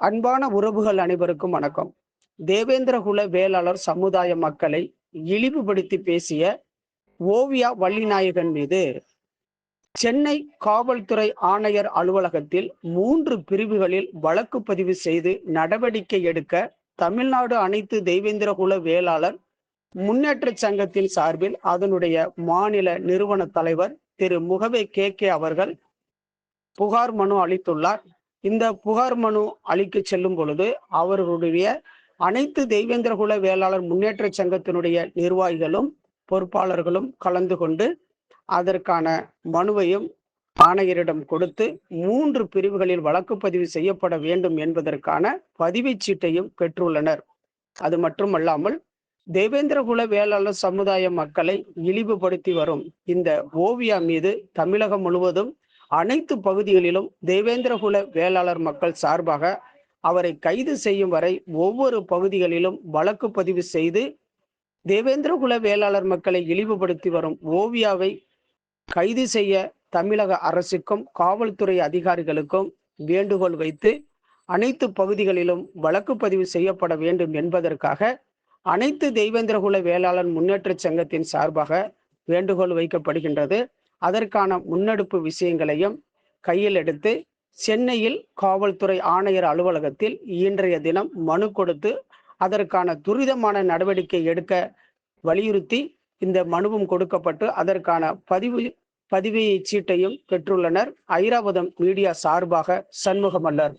அன்பான உறவுகள் அனைவருக்கும் வணக்கம். தேவேந்திரகுல வேளாளர் சமுதாய மக்களை இழிவுபடுத்தி பேசிய ஓவியா வள்ளிநாயகன் மீது சென்னை காவல்துறை ஆணையர் அலுவலகத்தில் மூன்று பிரிவுகளில் வழக்கு பதிவு செய்து நடவடிக்கை எடுக்க தமிழ்நாடு அனைத்து தெய்வேந்திரகுல வேளாளர் முன்னேற்ற சங்கத்தின் சார்பில் அதனுடைய மாநில நிறுவன தலைவர் திரு முகவே கே கே அவர்கள் புகார் மனு அளித்துள்ளார். இந்த புகார் மனு அளிக்க செல்லும் பொழுது அவர்களுடைய அனைத்து தெய்வேந்திரகுல வேளாளர் முன்னேற்ற சங்கத்தினுடைய நிர்வாகிகளும் பொறுப்பாளர்களும் கலந்து கொண்டு அதற்கான மனுவையும் ஆணையரிடம் கொடுத்து மூன்று பிரிவுகளில் வழக்கு பதிவு செய்யப்பட வேண்டும் என்பதற்கான பதிவுச் சீட்டையும் பெற்றுள்ளனர். அது மட்டுமல்லாமல் தேவேந்திரகுல வேளாளர் சமுதாய மக்களை இழிவுபடுத்தி வரும் இந்த ஓவியா மீது தமிழகம் முழுவதும் அனைத்து பகுதிகளிலும் தேவேந்திரகுல வேளாளர் மக்கள் சார்பாக அவரை கைது செய்யும் வரை ஒவ்வொரு பகுதிகளிலும் வழக்கு பதிவு செய்து தேவேந்திரகுல வேளாளர் மக்களை இழிவுபடுத்தி வரும் ஓவியாவை கைது செய்ய தமிழக அரசுக்கும் காவல்துறை அதிகாரிகளுக்கும் வேண்டுகோள் வைத்து அனைத்து பகுதிகளிலும் வழக்கு பதிவு செய்யப்பட வேண்டும் என்பதற்காக அனைத்து தெய்வேந்திரகுல வேளாளர் முன்னேற்ற சங்கத்தின் சார்பாக வேண்டுகோள் வைக்கப்படுகின்றது. அதற்கான முன்னெடுப்பு விஷயங்களையும் கையில் எடுத்து சென்னையில் காவல்துறை ஆணையர் அலுவலகத்தில் இன்றைய தினம் மனு கொடுத்து அதற்கான துரிதமான நடவடிக்கை எடுக்க வலியுறுத்தி இந்த மனுவும் கொடுக்கப்பட்டு அதற்கான பதிவு பதிவு சீட்டையும் பெற்றுள்ளனர். ஐராவதம் மீடியா சார்பாக சண்முகமல்லர்.